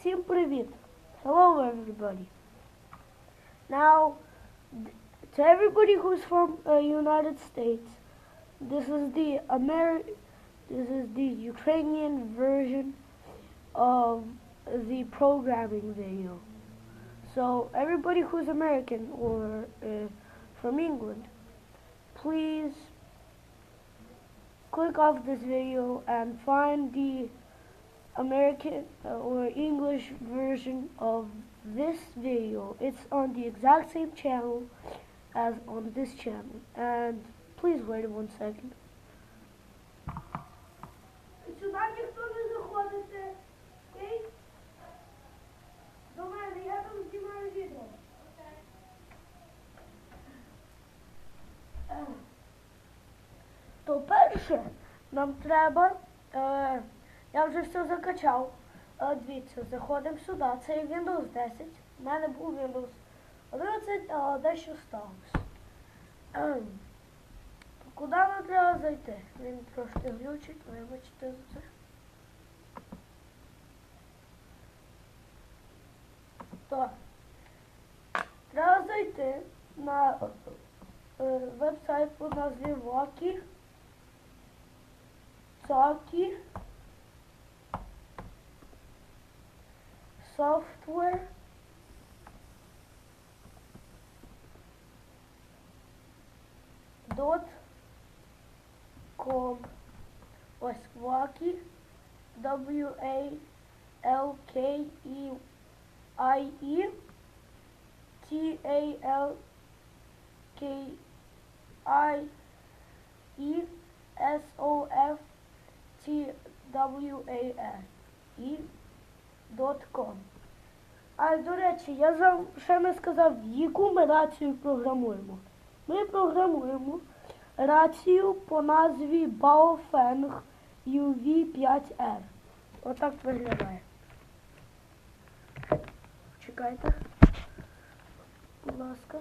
Всім привіт! Hello everybody. Now, th- to everybody who's from uh, United States, this is the Ameri- this is the Ukrainian version of the programming video. So everybody who's American or uh, from England, please click off this video and find the American uh, or English version of this video. It's on the exact same channel as on this channel. And please wait one second. Сюди ніхто не заходите. Окей? До мене, я там знімаю відео. Е, То перше нам треба. Е, я вже все закачав. Е, Дивіться, заходимо сюди. Це Windows 10. У мене був Windows 11, але дещо сталося. Ем, Куди нам треба зайти? Він трошки глючить, вибачте за це. Так. Треба зайти на е, веб-сайт під назві Вокі. Сокі. software. dot com was Waki W A L K E I E T A L K I E S O F T W A N E dot com. А до речі, я ще не сказав, яку ми рацію програмуємо. Ми програмуємо рацію по назві Baofeng UV5R. Отак виглядає. Чекайте. Будь ласка.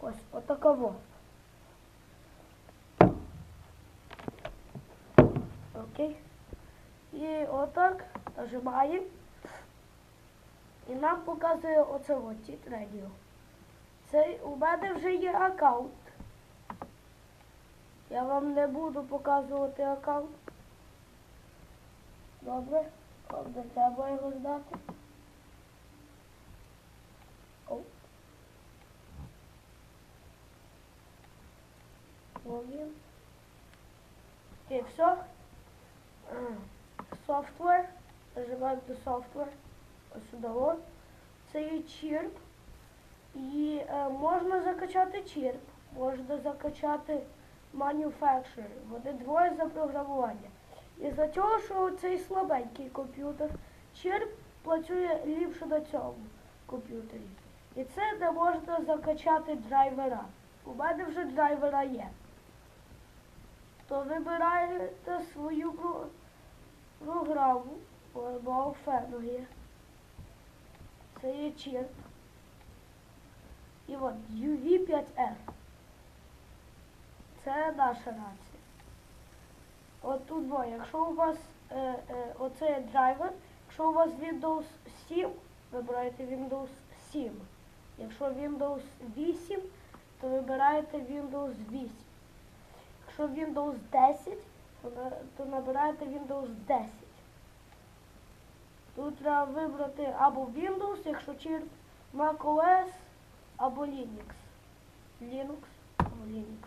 Ось, отаково. Окей. І отак нажимаємо. І нам показує оце от тіт. Це у мене вже є аккаунт. Я вам не буду показувати аккаунт. Добре? Вам не треба його здати. О. Логін. І все. Software. Нажимаємо до software. Сюди. Це є чірп. І е, можна закачати чірп, можна закачати manufacturer. Вони двоє за програмування. І за цього, що цей слабенький комп'ютер, чірп працює ліпше на цьому комп'ютері. І це де можна закачати драйвера. У мене вже драйвера є. То вибираєте свою програму, бо фену є. Чірп. І от UV5R. Це наша рація. От тут во, якщо у вас е, е, оце драйвер, якщо у вас Windows 7, вибираєте Windows 7. Якщо Windows 8, то вибираєте Windows 8. Якщо Windows 10, то, то набираєте Windows 10. Тут треба вибрати або Windows, якщо чір macOS, або Linux. Linux або Linux.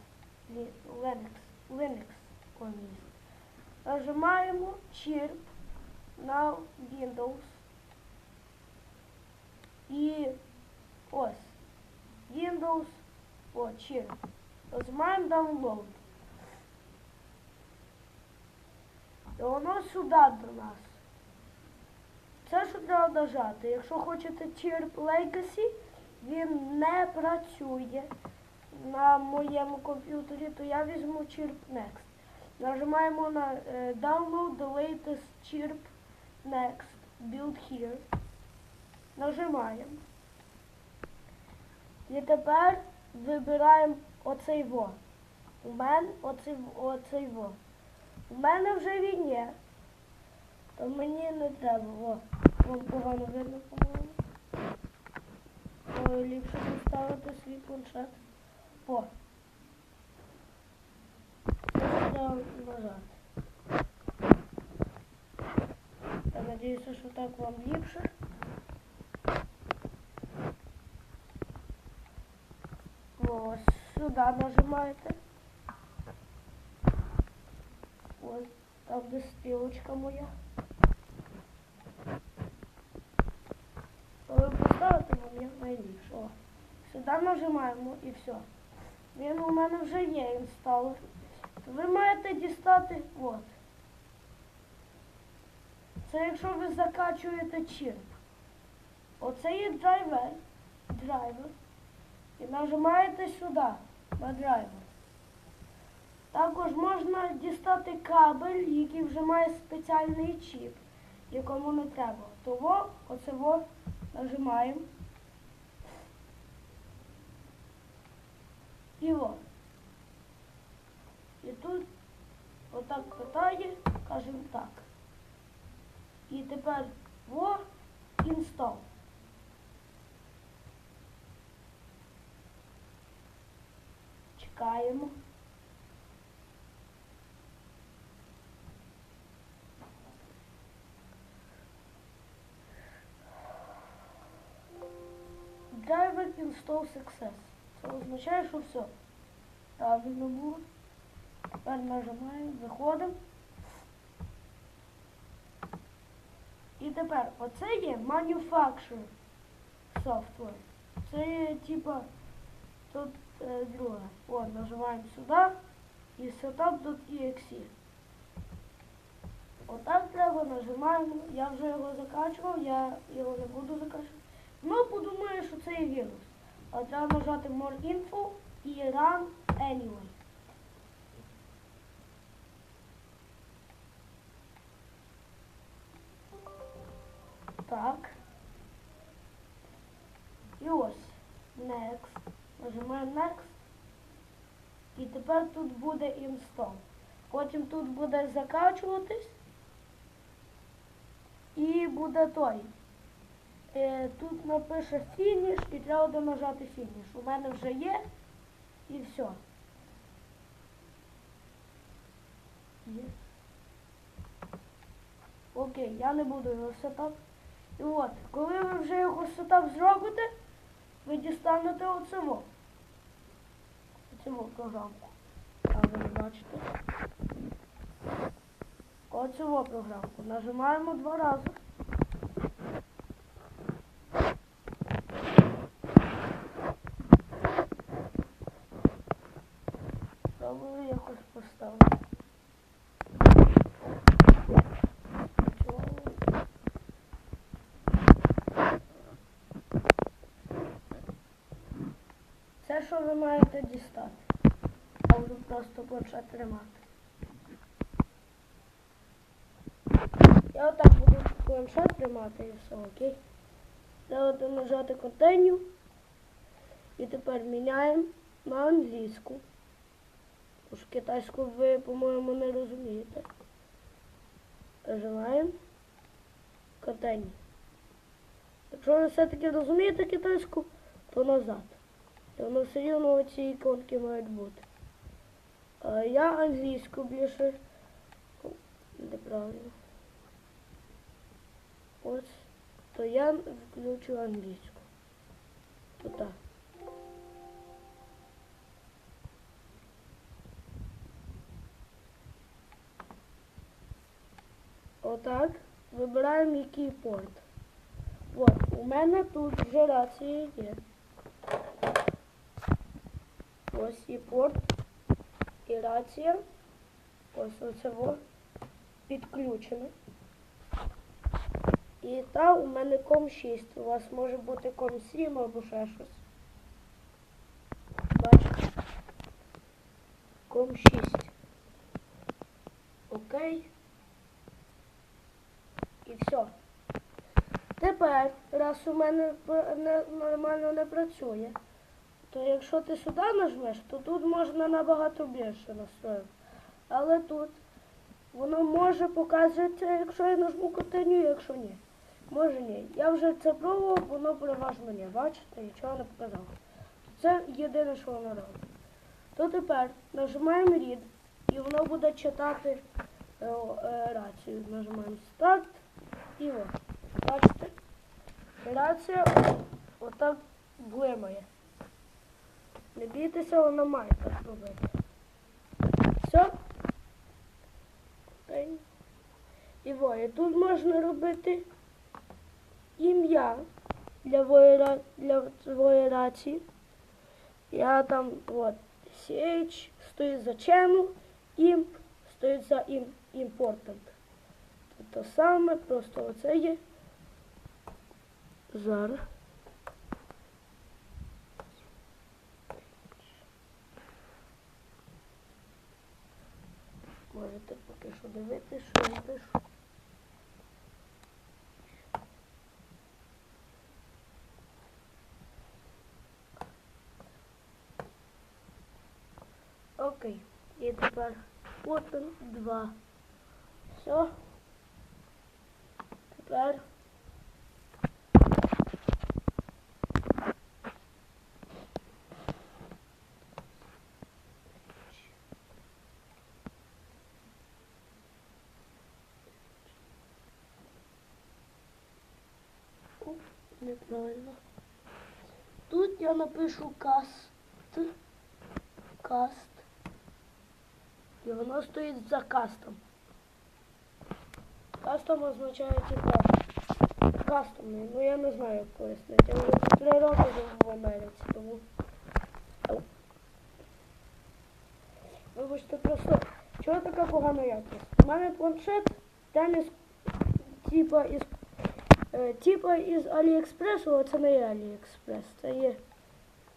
Linux. Нажимаємо Chirp на Windows. І ось. Windows. О, Chirp. Нажимаємо Download. І воно сюди до нас. Це що треба нажати. Якщо хочете Chirp Legacy, він не працює на моєму комп'ютері, то я візьму Chirp Next. Нажимаємо на е, Download the latest Chirp Next Build here. Нажимаємо. І тепер вибираємо оцей во. У мене оцей, оцей во. У мене вже він є. То мені не треба. О, вам погано видно, по-моєму. Ой, ліпше поставити свій планшет. О. Це треба нажати. Я надіюся, що так вам ліпше. Ось сюди нажимаєте. Ось там де стрілочка моя. Сюди нажимаємо і все. Він у мене вже є інсталер. Ви маєте дістати от. Це якщо ви закачуєте чірп. Оце є драйвер. Драйвер. І нажимаєте сюди на драйвер. Також можна дістати кабель, який вже має спеціальний чіп, якому не треба. Того, оце во нажимаємо. І о. І тут отак питає, кажемо так. І тепер во інстал. Чекаємо. Driver install success. Це означає, що все. Правильно було. Тепер нажимаємо, виходимо. І тепер оце є manufacturer software. Це типа тут е, друге. О, нажимаємо сюди і setup.exe. Отак треба, нажимаємо. Я вже його закачував, я його не буду закачувати. Ну, подумаю, що це є вірус. Треба нажати More Info і Run Anyway. Так. І ось. Next. Нажимаємо Next. І тепер тут буде install. Потім тут буде закачуватись. І буде той. Е, тут напише фініш і треба буде нажати фініш. У мене вже є і все. Є. Окей, я не буду його сетап. І от, коли ви вже його сетап зробите, ви дістанете оцього. Оцього програмку. А ви бачите. Оцього програмку. Нажимаємо два рази. Це що ви маєте дістати? Вже просто планшет тримати. Я отак буду планшет тримати і все, окей? Треба нажати континю. І тепер міняємо на англійську. Бо ж китайську ви, по-моєму, не розумієте. Нажимаємо континю. Якщо ви все-таки розумієте китайську, то назад. І воно все рівно оці іконки мають бути. А я англійську більше. Неправильно. Ось. То я включу англійську. Так. Отак. Вибираємо який порт. От, у мене тут вже рація є. Ось і порт, і рація. Ось оце во підключено. І та у мене ком 6. У вас може бути ком 7 або ще щось. Бачите? Ком 6. Окей. І все. Тепер, раз у мене нормально не працює, то якщо ти сюди нажмеш, то тут можна набагато більше настроїти. Але тут воно може показувати, якщо я нажму континю, якщо ні. Може ні. Я вже це пробував, воно переважно ні. Бачите, нічого не показало. Це єдине, що воно робить. То тепер нажимаємо read, і воно буде читати е, е, рацію. Нажимаємо старт і от. Бачите? Рація отак блимає. Не бійтеся, вона має так робити. Все. І во, і тут можна робити ім'я для воєра, для твоєї. Я там от CH стоїть за channel, imp стоїть за im, important. Те саме, просто оце є. Зараз. Дивитися, що я пишу. Окей. І тепер open 2. Все. Тепер неправильно. Тут я напишу каст. Каст. І воно стоїть за кастом. Кастом означає типа кастомний. Ну я не знаю, як пояснити. Я вже три роки живу в Америці, тому. Вибачте, просто чого така погана якість? У мене планшет там із типа із типа із Аліекспресу, а це не Аліекспрес. Це є.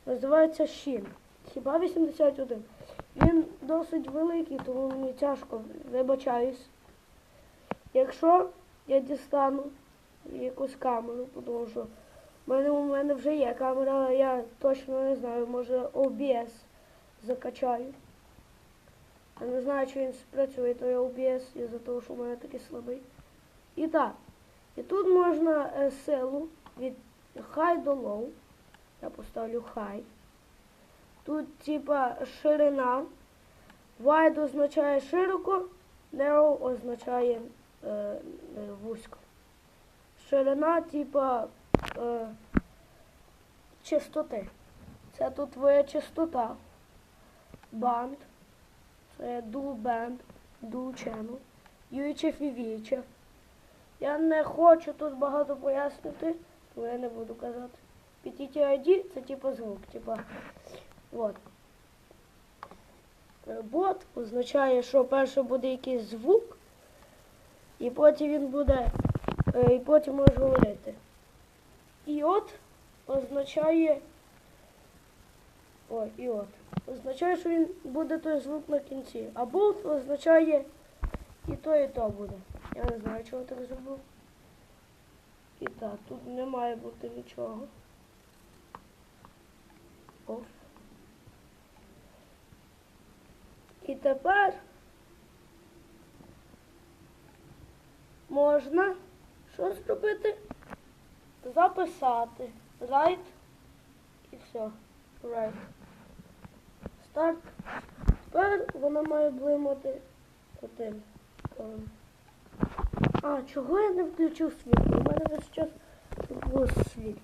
Називається Шін. Хіба 81. Він досить великий, тому мені тяжко вибачаюсь. Якщо я дістану якусь камеру, тому що в мене, у мене вже є камера, я точно не знаю, може OBS закачаю. Я не знаю, чи він спрацює, той OBS із-за того, що в мене такий слабий. І так, і тут можна е, силу від high до low. Я поставлю high. Тут типа ширина. Wide означає широко, narrow означає е, е, вузько. Ширина, типа е, чистоти. Це тут твоя чистота. Band. Це dual band, dual channel. UHF і VHF. Я не хочу тут багато пояснити, тому я не буду казати. PTTID це типа звук, типа от. Е, Бот означає, що перше буде якийсь звук, і потім він буде, е, і потім можеш говорити. І от означає. Ой, і от. Означає, що він буде той звук на кінці. А болт означає і то, і то буде. Я не знаю, чого так зробив. І так, тут не має бути нічого. Оф. І тепер можна що зробити? Записати. Right. І все. Right. Старт. Тепер вона має блимати отим. А, чого я не включив світло? У мене весь час було світло.